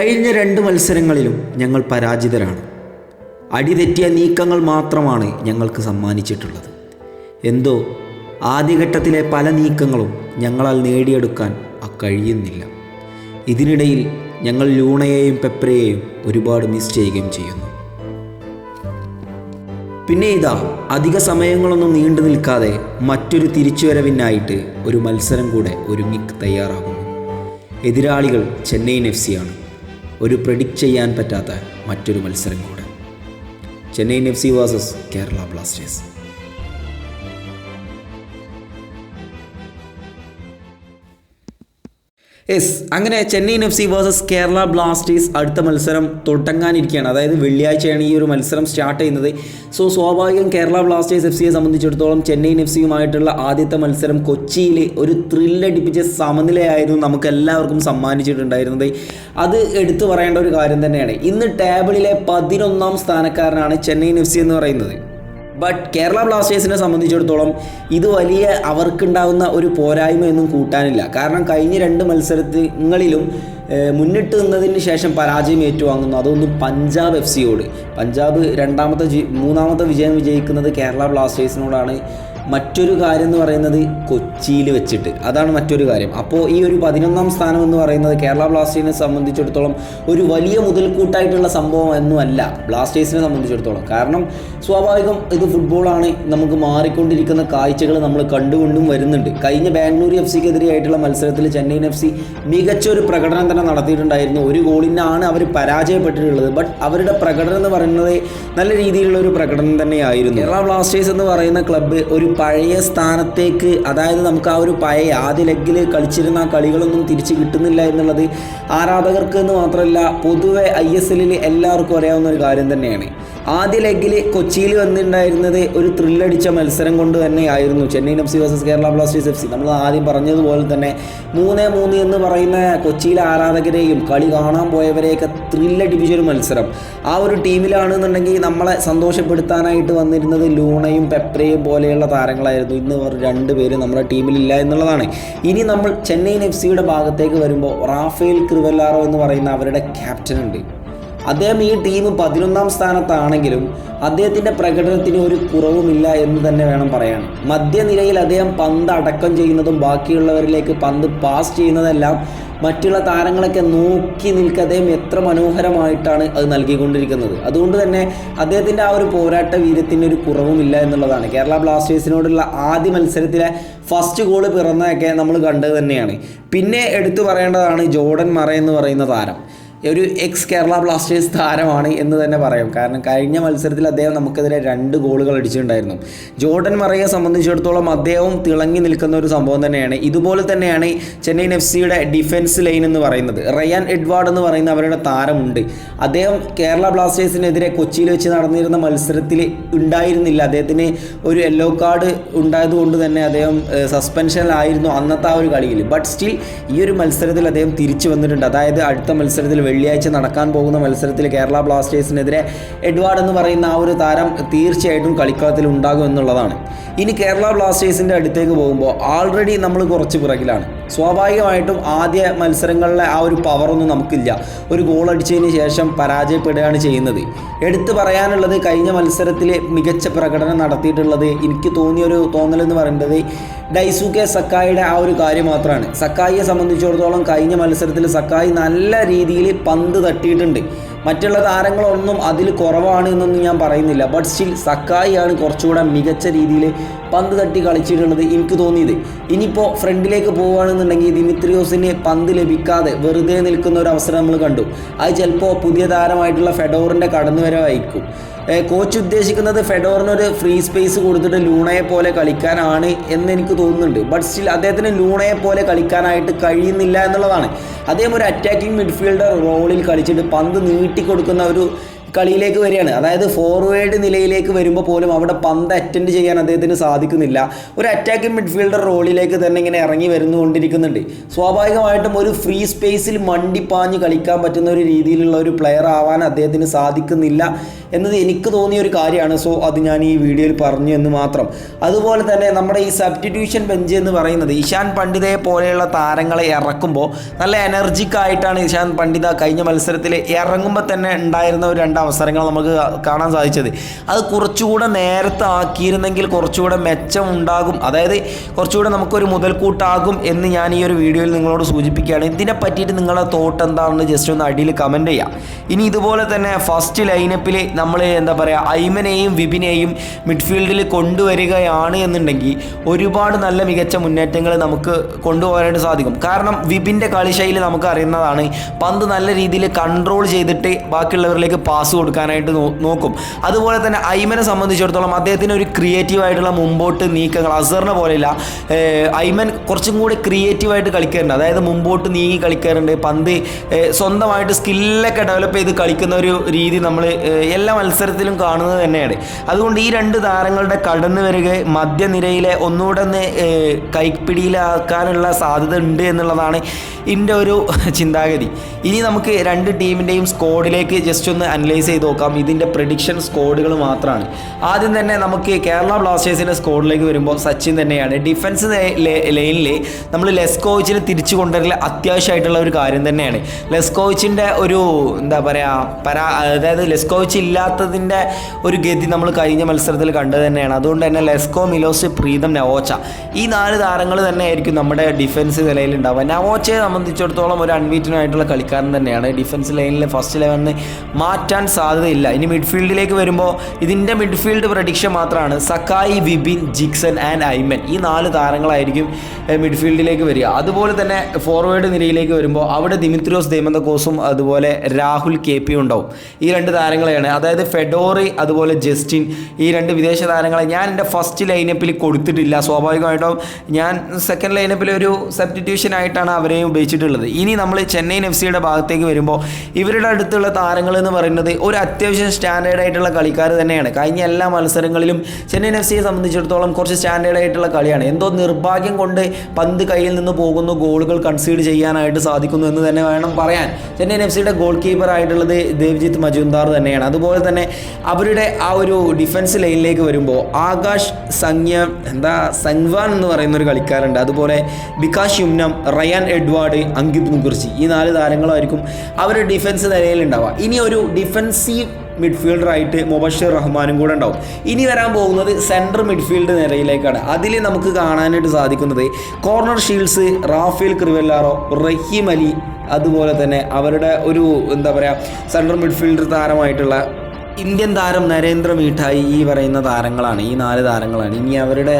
കഴിഞ്ഞ രണ്ട് മത്സരങ്ങളിലും ഞങ്ങൾ പരാജിതരാണ്. അടിതെറ്റിയ നീക്കങ്ങൾ മാത്രമാണ് ഞങ്ങൾക്ക് സമ്മാനിച്ചിട്ടുള്ളത്. എന്തോ ആദ്യഘട്ടത്തിലെ പല നീക്കങ്ങളും ഞങ്ങളാൽ നേടിയെടുക്കാൻ കഴിയുന്നില്ല ഇതിനിടയിൽ ഞങ്ങൾ ലൂണയെയും പെപ്രയെയും ഒരുപാട് മിസ് ചെയ്യുകയും ചെയ്യുന്നു. പിന്നെ ഇതാ അധിക സമയങ്ങളൊന്നും നീണ്ടു നിൽക്കാതെ മറ്റൊരു തിരിച്ചുവരവിനായിട്ട് ഒരു മത്സരം കൂടെ ഒരുങ്ങി തയ്യാറാകുന്നു. എതിരാളികൾ ചെന്നൈയിൻ എഫ് സിയാണ് ഒരു പ്രെഡിക്റ്റ് ചെയ്യാൻ പറ്റാത്ത മറ്റൊരു മത്സരം കൂടെ. Chennaiyin F C versus Kerala Blasters. Yes അങ്ങനെ Chennaiyin F C versus Kerala Blasters അടുത്ത മത്സരം തുടങ്ങാനിരിക്കുകയാണ് അതായത് വെള്ളിയാഴ്ചയാണ് ഈ ഒരു മത്സരം സ്റ്റാർട്ട് ചെയ്യുന്നത്. സോ സ്വാഭാവികം കേരള ബ്ലാസ്റ്റേഴ്സ് എഫ് സിയെ സംബന്ധിച്ചിടത്തോളം ചെന്നൈയിൻ എഫ് സിയുമായിട്ടുള്ള ആദ്യത്തെ മത്സരം കൊച്ചിയിൽ ഒരു ത്രില്ലടിപ്പിച്ച സമനിലയായിരുന്നു നമുക്ക് എല്ലാവർക്കും സമ്മാനിച്ചിട്ടുണ്ടായിരുന്നത്. അത് എടുത്തു പറയേണ്ട ഒരു കാര്യം തന്നെയാണ്. ഇന്ന് ടേബിളിലെ പതിനൊന്നാം സ്ഥാനക്കാരനാണ് ചെന്നൈയിൻ എഫ് സി എന്ന് പറയുന്നത്. ബട്ട് കേരള ബ്ലാസ്റ്റേഴ്സിനെ സംബന്ധിച്ചിടത്തോളം ഇത് വലിയ അവർക്കുണ്ടാകുന്ന ഒരു പോരായ്മയൊന്നും കൂട്ടാനില്ല. കാരണം കഴിഞ്ഞ രണ്ട് മത്സരങ്ങളിലും മുന്നിട്ട് നിന്നതിന് ശേഷം പരാജയം ഏറ്റുവാങ്ങുന്നു. അതൊന്നും പഞ്ചാബ് എഫ് സിയോട്. പഞ്ചാബ് രണ്ടാമത്തെ മൂന്നാമത്തെ വിജയം വിജയിക്കുന്നത് കേരള ബ്ലാസ്റ്റേഴ്സിനോടാണ് മറ്റൊരു കാര്യം എന്ന് പറയുന്നത് കൊച്ചിയിൽ വെച്ചിട്ട്. അതാണ് മറ്റൊരു കാര്യം. അപ്പോൾ ഈ ഒരു പതിനൊന്നാം സ്ഥാനം എന്ന് പറയുന്നത് കേരള ബ്ലാസ്റ്റേഴ്സിനെ സംബന്ധിച്ചിടത്തോളം ഒരു വലിയ മുതൽക്കൂട്ടായിട്ടുള്ള സംഭവം എന്നുമല്ല ബ്ലാസ്റ്റേഴ്സിനെ സംബന്ധിച്ചിടത്തോളം. കാരണം സ്വാഭാവികം ഇത് ഫുട്ബോളാണ് നമുക്ക് മാറിക്കൊണ്ടിരിക്കുന്ന കാഴ്ചകൾ നമ്മൾ കണ്ടുകൊണ്ടും വരുന്നുണ്ട്. കഴിഞ്ഞ ബാംഗ്ലൂർ എഫ് സിക്കെതിരെയായിട്ടുള്ള മത്സരത്തിൽ ചെന്നൈയിൻ എഫ് സി മികച്ച ഒരു പ്രകടനം തന്നെ നടത്തിയിട്ടുണ്ടായിരുന്നു. ഒരു ഗോളിനാണ് അവർ പരാജയപ്പെട്ടിട്ടുള്ളത്. ബട്ട് അവരുടെ പ്രകടനം എന്ന് പറയുന്നത് നല്ല രീതിയിലുള്ള ഒരു പ്രകടനം തന്നെയായിരുന്നു. കേരള ബ്ലാസ്റ്റേഴ്സ് എന്ന് പറയുന്ന ക്ലബ്ബ് ഒരു പഴയ സ്ഥാനത്തേക്ക് അതായത് നമുക്ക് ആ ഒരു പഴയ ആദ്യ ലെഗിൽ കളിച്ചിരുന്ന ആ കളികളൊന്നും തിരിച്ച് കിട്ടുന്നില്ല എന്നുള്ളത് ആരാധകർക്ക് എന്ന് മാത്രമല്ല പൊതുവെ ഐ എസ് എല്ലിൽ എല്ലാവർക്കും അറിയാവുന്ന ഒരു കാര്യം തന്നെയാണ്. ആദ്യ ലെഗിൽ കൊച്ചിയിൽ വന്നിട്ടുണ്ടായിരുന്നത് ഒരു ത്രില്ലടിച്ച മത്സരം കൊണ്ട് തന്നെയായിരുന്നു. Chennaiyin F C versus Kerala Blasters F C. നമ്മൾ ആദ്യം പറഞ്ഞതുപോലെ തന്നെ മൂന്ന് മൂന്ന് എന്ന് പറയുന്ന കൊച്ചിയിലെ ആരാധകരെയും കളി കാണാൻ പോയവരെയൊക്കെ ത്രില്ലടിപ്പിച്ചൊരു മത്സരം. ആ ഒരു ടീമിലാണെന്നുണ്ടെങ്കിൽ നമ്മളെ സന്തോഷപ്പെടുത്താനായിട്ട് വന്നിരുന്നത് ലൂണയും പെപ്രയും പോലെയുള്ള താരങ്ങളായിരുന്നു. ഇന്ന് രണ്ട് പേര് നമ്മുടെ ടീമിലില്ല എന്നുള്ളതാണ്. ഇനി നമ്മൾ ചെന്നൈയിൻ എഫ് സിയുടെ ഭാഗത്തേക്ക് വരുമ്പോൾ റാഫേൽ ക്രിവല്ലാറോ എന്ന് പറയുന്ന അവരുടെ ക്യാപ്റ്റൻ ഉണ്ട്. അദ്ദേഹം ഈ ടീം പതിനൊന്നാം സ്ഥാനത്താണെങ്കിലും അദ്ദേഹത്തിന്റെ പ്രകടനത്തിന് ഒരു കുറവുമില്ല എന്ന് തന്നെ വേണം പറയാൻ. മധ്യനിരയിൽ അദ്ദേഹം പന്ത് അടക്കം ചെയ്യുന്നതും ബാക്കിയുള്ളവരിലേക്ക് പന്ത് പാസ് ചെയ്യുന്നതെല്ലാം മറ്റുള്ള താരങ്ങളൊക്കെ നോക്കി നിൽക്കുക അദ്ദേഹം എത്ര മനോഹരമായിട്ടാണ് അത് നൽകിക്കൊണ്ടിരിക്കുന്നത്. അതുകൊണ്ട് തന്നെ അദ്ദേഹത്തിന്റെ ആ ഒരു പോരാട്ട വീര്യത്തിന്റെ ഒരു കുറവുമില്ല എന്നുള്ളതാണ്. കേരള ബ്ലാസ്റ്റേഴ്സിനോടുള്ള ആദ്യ മത്സരത്തിലെ ഫസ്റ്റ് ഗോൾ പിറന്നതൊക്കെ നമ്മൾ കണ്ടത് തന്നെയാണ്. പിന്നെ എടുത്തു പറയേണ്ടതാണ് ജോർഡൻ മറ എന്ന് പറയുന്ന താരം. ഒരു എക്സ് കേരള ബ്ലാസ്റ്റേഴ്സ് താരമാണ് എന്ന് തന്നെ പറയാം. കാരണം കഴിഞ്ഞ മത്സരത്തിൽ അദ്ദേഹം നമുക്കെതിരെ രണ്ട് ഗോളുകൾ അടിച്ചിട്ടുണ്ടായിരുന്നു. ജോർഡൻ മറയെ സംബന്ധിച്ചിടത്തോളം അദ്ദേഹവും തിളങ്ങി നിൽക്കുന്ന ഒരു സംഭവം തന്നെയാണ്. ഇതുപോലെ തന്നെയാണ് ചെന്നൈയിൻ എഫ് സിയുടെ ഡിഫൻസ് ലൈൻ എന്ന് പറയുന്നത്. റയാൻ എഡ്വാർഡ് എന്ന് പറയുന്ന അവരുടെ താരമുണ്ട്. അദ്ദേഹം കേരള ബ്ലാസ്റ്റേഴ്സിനെതിരെ കൊച്ചിയിൽ വെച്ച് നടന്നിരുന്ന മത്സരത്തിൽ ഉണ്ടായിരുന്നില്ല. അദ്ദേഹത്തിന് ഒരു യെല്ലോ കാർഡ് ഉണ്ടായതുകൊണ്ട് തന്നെ അദ്ദേഹം സസ്പെൻഷനിലായിരുന്നു അന്നത്തെ ആ ഒരു കളിയിൽ. ബട്ട് സ്റ്റിൽ ഈ ഒരു മത്സരത്തിൽ അദ്ദേഹം തിരിച്ചു വന്നിട്ടുണ്ട്. അതായത് അടുത്ത മത്സരത്തിൽ വെള്ളിയാഴ്ച നടക്കാൻ പോകുന്ന മത്സരത്തിൽ കേരള ബ്ലാസ്റ്റേഴ്സിനെതിരെ എഡ്വാർഡ് എന്ന് പറയുന്ന ആ ഒരു താരം തീർച്ചയായിട്ടും കളിക്കളത്തിൽ ഉണ്ടാകും എന്നുള്ളതാണ്. ഇനി കേരള ബ്ലാസ്റ്റേഴ്സിന്റെ അടുത്തേക്ക് പോകുമ്പോൾ ആൾറെഡി നമ്മൾ കുറച്ച് പിറകിലാണ്. സ്വാഭാവികമായിട്ടും ആദ്യ മത്സരങ്ങളിലെ ആ ഒരു പവറൊന്നും നമുക്കില്ല. ഒരു ഗോൾ അടിച്ചതിന് ശേഷം പരാജയപ്പെടുകയാണ് ചെയ്യുന്നത്. എടുത്തു പറയാനുള്ളത് കഴിഞ്ഞ മത്സരത്തിൽ മികച്ച പ്രകടനം നടത്തിയിട്ടുള്ളത് എനിക്ക് തോന്നിയൊരു തോന്നലെന്ന് പറയുന്നത് ഡൈസുക്കെ സക്കായിയുടെ ആ ഒരു കാര്യം മാത്രമാണ്. സക്കായിയെ സംബന്ധിച്ചിടത്തോളം കഴിഞ്ഞ മത്സരത്തിൽ സക്കായി നല്ല രീതിയിൽ പന്ത് തട്ടിയിട്ടുണ്ട്. മറ്റുള്ള താരങ്ങളൊന്നും അതിൽ കുറവാണ് എന്നൊന്നും ഞാൻ പറയുന്നില്ല. ബട്ട് സ്റ്റിൽ സക്കായിയാണ് കുറച്ചുകൂടെ മികച്ച രീതിയിൽ പന്ത് തട്ടി കളിച്ചിട്ടുള്ളത് എനിക്ക് തോന്നിയത്. ഇനിയിപ്പോൾ ഫ്രണ്ടിലേക്ക് പോവുകയാണെന്നുണ്ടെങ്കിൽ ദിമിത്രിയോസിന് പന്ത് ലഭിക്കാതെ വെറുതെ നിൽക്കുന്ന ഒരു അവസരം നമ്മൾ കണ്ടു. അത് ചിലപ്പോൾ പുതിയ താരമായിട്ടുള്ള ഫെഡോറിന്റെ കടന്നുവരവായിരിക്കും. കോച്ച് ഉദ്ദേശിക്കുന്നത് ഫെഡോറിന് ഒരു ഫ്രീ സ്പേസ് കൊടുത്തിട്ട് ലൂണയെ പോലെ കളിക്കാനാണ് എന്ന് എനിക്ക് തോന്നുന്നുണ്ട്. ബട്ട് സ്റ്റിൽ അദ്ദേഹത്തിന് ലൂണയെ പോലെ കളിക്കാനായിട്ട് കഴിയുന്നില്ല എന്നുള്ളതാണ്. അദ്ദേഹം ഒരു അറ്റാക്കിംഗ് മിഡ്ഫീൽഡർ റോളിൽ കളിച്ചിട്ട് പന്ത് നീട്ടിക്കൊടുക്കുന്ന ഒരു കളിയിലേക്ക് വരികയാണ്. അതായത് ഫോർവേഡ് നിലയിലേക്ക് വരുമ്പോൾ പോലും അവിടെ പന്ത് അറ്റൻഡ് ചെയ്യാൻ അദ്ദേഹത്തിന് സാധിക്കുന്നില്ല. ഒരു അറ്റാക്കിംഗ് മിഡ്ഫീൽഡർ റോളിലേക്ക് തന്നെ ഇങ്ങനെ ഇറങ്ങി വരുന്നുകൊണ്ടിരിക്കുന്നുണ്ട്. സ്വാഭാവികമായിട്ടും ഒരു ഫ്രീ സ്പേസിൽ മണ്ടിപ്പാഞ്ഞ് കളിക്കാൻ പറ്റുന്ന ഒരു രീതിയിലുള്ള ഒരു പ്ലെയർ ആവാൻ അദ്ദേഹത്തിന് സാധിക്കുന്നില്ല എന്നത് എനിക്ക് തോന്നിയ ഒരു കാര്യമാണ്. സോ അത് ഞാൻ ഈ വീഡിയോയിൽ പറഞ്ഞു എന്ന് മാത്രം. അതുപോലെ തന്നെ നമ്മുടെ ഈ സബ്സ്റ്റിറ്റ്യൂഷൻ ബെഞ്ച് എന്ന് പറയുന്നത് ഇഷാൻ പണ്ഡിതയെ പോലെയുള്ള താരങ്ങളെ ഇറക്കുമ്പോൾ നല്ല എനർജിക്കായിട്ടാണ് ഇഷാൻ പണ്ഡിത കഴിഞ്ഞ മത്സരത്തിൽ ഇറങ്ങുമ്പോൾ തന്നെ ഉണ്ടായിരുന്ന ഒരു രണ്ട് അവസരങ്ങൾ നമുക്ക് കാണാൻ സാധിച്ചത്. അത് കുറച്ചുകൂടെ നേരത്തെ ആക്കിയിരുന്നെങ്കിൽ കുറച്ചുകൂടെ മെച്ചം ഉണ്ടാകും. അതായത് കുറച്ചുകൂടെ നമുക്കൊരു മുതൽക്കൂട്ടാകും എന്ന് ഞാൻ ഈ ഒരു വീഡിയോയിൽ നിങ്ങളോട് സൂചിപ്പിക്കുകയാണ്. ഇതിനെ പറ്റിയിട്ട് നിങ്ങളുടെ തോട്ട് എന്താണെന്ന് ജസ്റ്റ് ഒന്ന് അടിയിൽ കമന്റ് ചെയ്യാം. ഇനി ഇതുപോലെ തന്നെ ഫസ്റ്റ് ലൈനപ്പിൽ നമ്മൾ എന്താ പറയുക ഐമനെയും വിപിനെയും മിഡ്ഫീൽഡിൽ കൊണ്ടുവരികയാണ് എന്നുണ്ടെങ്കിൽ ഒരുപാട് നല്ല മികച്ച മുന്നേറ്റങ്ങൾ നമുക്ക് കൊണ്ടുപോകാനായിട്ട് സാധിക്കും. കാരണം വിപിന്റെ കളിശൈലി നമുക്ക് അറിയുന്നതാണ്. പന്ത് നല്ല രീതിയിൽ കൺട്രോൾ ചെയ്തിട്ട് ബാക്കിയുള്ളവരിലേക്ക് പാസ് കൊടുക്കാനായിട്ട് നോക്കും. അതുപോലെ തന്നെ ഐമനെ സംബന്ധിച്ചിടത്തോളം അദ്ദേഹത്തിന് ഒരു ക്രിയേറ്റീവ് ആയിട്ടുള്ള മുമ്പോട്ട് നീക്കങ്ങൾ. അസറിനെ പോലെയില്ല ഐമൻ കുറച്ചും കൂടി ക്രിയേറ്റീവായിട്ട് കളിക്കാറുണ്ട്. അതായത് മുമ്പോട്ട് നീങ്ങി കളിക്കാറുണ്ട്. പന്ത് സ്വന്തമായിട്ട് സ്കില്ലൊക്കെ ഡെവലപ്പ് ചെയ്ത് കളിക്കുന്ന ഒരു രീതി നമ്മൾ എല്ലാ മത്സരത്തിലും കാണുന്നത് തന്നെയാണ്. അതുകൊണ്ട് ഈ രണ്ട് താരങ്ങളുടെ കടന്നു വരിക മധ്യനിരയിലെ ഒന്നുകൂടെ ഒന്ന് കൈപ്പിടിയിലാക്കാനുള്ള സാധ്യത ഉണ്ട് എന്നുള്ളതാണ് എന്റെ ഒരു ചിന്താഗതി. ഇനി നമുക്ക് രണ്ട് ടീമിന്റെയും സ്കോഡിലേക്ക് ജസ്റ്റ് ഒന്ന് അനലൈസ് ചെയ്ത് നോക്കാം. ഇതിന്റെ പ്രഡിക്ഷൻ സ്കോഡുകൾ മാത്രമാണ് ആദ്യം തന്നെ നമുക്ക് കേരള ബ്ലാസ്റ്റേഴ്സിന്റെ സ്കോഡിലേക്ക് വരുമ്പോൾ സച്ചിൻ തന്നെയാണ്. ഡിഫൻസ് ലൈനിൽ നമ്മൾ ലെസ്കോവിച്ചിനെ തിരിച്ചു കൊണ്ടുവരൽ അത്യാവശ്യമായിട്ടുള്ള ഒരു കാര്യം തന്നെയാണ്. ലെസ്കോവിച്ചിന്റെ ഒരു എന്താ പറയുക പരാ അതായത് ലെസ്കോവിച്ച് ഇല്ലാത്തതിന്റെ ഒരു ഗതി നമ്മൾ കഴിഞ്ഞ മത്സരത്തിൽ കണ്ടത് തന്നെയാണ്. അതുകൊണ്ട് തന്നെ ലെസ്കോ മിലോസ് പ്രീതം നവോച്ച ഈ നാല് താരങ്ങൾ തന്നെ ആയിരിക്കും നമ്മുടെ ഡിഫൻസ് നിലയിൽ ഉണ്ടാവുക. നവോച്ചയെ സംബന്ധിച്ചിടത്തോളം ഒരു അൺബീറ്റൻ ആയിട്ടുള്ള കളിക്കാരൻ തന്നെയാണ്. ഡിഫൻസ് ലൈനിലെ ഫസ്റ്റ് ലെവനിൽ മാറ്റാൻ സാധ്യതയില്ല. ഇനി മിഡ്ഫീൽഡിലേക്ക് വരുമ്പോൾ ഇതിന്റെ മിഡ്ഫീൽഡ് പ്രഡിക്ഷൻ മാത്രമാണ് സക്കായി വിബിൻ ജിക്സൺ ആൻഡ് ഐമൻ. ഈ നാല് താരങ്ങളായിരിക്കും മിഡ്ഫീൽഡിലേക്ക് വരിക. അതുപോലെ തന്നെ ഫോർവേഡ് നിരയിലേക്ക് വരുമ്പോൾ അവിടെ ദിമിത്രിയോസ് ദേമന്തകോസും അതുപോലെ രാഹുൽ കെ പി ഉണ്ടാവും. ഈ രണ്ട് താരങ്ങളെയാണ്. അതായത് ഫെഡോറി അതുപോലെ ജസ്റ്റിൻ ഈ രണ്ട് വിദേശ താരങ്ങളെ ഞാൻ എന്റെ ഫസ്റ്റ് ലൈനപ്പിൽ കൊടുത്തിട്ടില്ല. സ്വാഭാവികമായിട്ടും ഞാൻ സെക്കൻഡ് ലൈനപ്പിൽ ഒരു സബ്സ്റ്റിറ്റ്യൂഷൻ ആയിട്ടാണ് അവരെയും ഉപയോഗിച്ചിട്ടുള്ളത്. ഇനി നമ്മൾ ചെന്നൈയിൻ എഫ് സിയുടെ ഭാഗത്തേക്ക് വരുമ്പോൾ ഇവരുടെ അടുത്തുള്ള താരങ്ങൾ എന്ന് പറയുന്നത് ഒരു അത്യാവശ്യം സ്റ്റാൻഡേർഡ് ആയിട്ടുള്ള കളിക്കാർ തന്നെയാണ്. കഴിഞ്ഞ എല്ലാ മത്സരങ്ങളിലും ചെന്നൈയിൻ എഫ് സിയെ സംബന്ധിച്ചിടത്തോളം കുറച്ച് സ്റ്റാൻഡേർഡ് ആയിട്ടുള്ള കളിയാണ്. എന്തോ നിർഭാഗ്യം കൊണ്ട് പന്ത് കയ്യിൽ നിന്ന് പോകുന്നു ഗോളുകൾ കൺസീഡ് ചെയ്യാനായിട്ട് സാധിക്കുന്നു എന്ന് തന്നെ വേണം പറയാൻ. ചെന്നൈയിൻ എഫ് സിയുടെ ഗോൾ കീപ്പർ ആയിട്ടുള്ളത് ദേവ്ജിത്ത് മജുംദാർ തന്നെയാണ്. അതുപോലെ തന്നെ അവരുടെ ആ ഒരു ഡിഫൻസ് ലൈനിലേക്ക് വരുമ്പോൾ ആകാശ് സംജ്ഞ എന്താ സംഗ്വാൻ എന്ന് പറയുന്ന ഒരു കളിക്കാരുണ്ട്. അതുപോലെ ബികാഷ് യുംനം റയാൻ എഡ്വാർഡ് അങ്കിത് മുഖർജി ഈ നാല് താരങ്ങളായിരിക്കും അവരുടെ ഡിഫൻസ് നിലയിലുണ്ടാവുക ഇനി ഒരു ഡിഫൻസീവ് മിഡ്ഫീൽഡറായിട്ട് മുബഷീർ റഹ്മാനും കൂടെ ഉണ്ടാവും. ഇനി വരാൻ പോകുന്നത് സെൻട്രൽ മിഡ്ഫീൽഡ് നിരയിലേക്കാണ്. അതിൽ നമുക്ക് കാണാനായിട്ട് സാധിക്കുന്നത് Connor Shields Rafael Crivellaro Rahim Ali അതുപോലെ തന്നെ അവരുടെ ഒരു എന്താ പറയുക സെൻട്രൽ മിഡ്ഫീൽഡർ താരമായിട്ടുള്ള ഇന്ത്യൻ താരം നരേന്ദ്ര മീഠായി ഈ പറയുന്ന താരങ്ങളാണ് ഈ നാല് താരങ്ങളാണ്. ഇനി അവരുടെ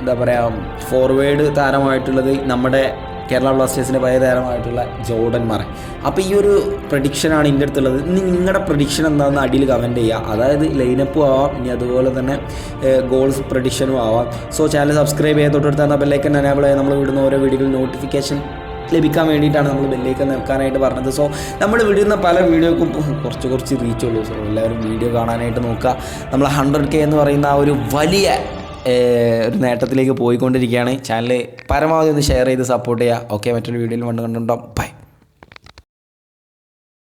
എന്താ പറയുക ഫോർവേഡ് താരമായിട്ടുള്ളത് നമ്മുടെ കേരള ബ്ലാസ്റ്റേഴ്സിന്റെ പഴയ താരമായിട്ടുള്ള ജോർഡൻ മറ അപ്പോൾ ഈ ഒരു പ്രഡിക്ഷനാണ് എന്റെ അടുത്തുള്ളത്. ഇനി നിങ്ങളുടെ പ്രഡിക്ഷൻ എന്താണെന്ന് അടിയിൽ കമന്റ് ചെയ്യുക അതായത് ലൈനപ്പും ആവാം ഇനി അതുപോലെ തന്നെ ഗോൾസ് പ്രഡിക്ഷനും ആവാം. സോ ചാനൽ സബ്സ്ക്രൈബ് ചെയ്ത് തൊട്ടടുത്ത് ബെല്ലൈക്കൻ എനേബിൾ ചെയ്യാൻ നമ്മൾ വിടുന്ന ഓരോ വീഡിയോയിൽ നോട്ടിഫിക്കേഷൻ ലഭിക്കാൻ വേണ്ടിയിട്ടാണ് നമ്മൾ ബെല്ലേക്ക് നിൽക്കാനായിട്ട് പറഞ്ഞത്. സോ നമ്മൾ വിടുന്ന പല വീഡിയോക്കും കുറച്ച് കുറച്ച് റീച്ച് ഉള്ളൂ. സോ എല്ലാവരും വീഡിയോ കാണാനായിട്ട് നോക്കുക നമ്മൾ ഹൺഡ്രഡ് കെ എന്ന് പറയുന്ന ആ ഒരു വലിയ ഒരു നേട്ടത്തിലേക്ക് പോയിക്കൊണ്ടിരിക്കുകയാണ്. ചാനൽ പരമാവധി ഒന്ന് ഷെയർ ചെയ്ത് സപ്പോർട്ട് ചെയ്യുക. ഓക്കെ മറ്റൊരു വീഡിയോയിൽ കണ്ടുകൊണ്ടുണ്ടാവും ബൈ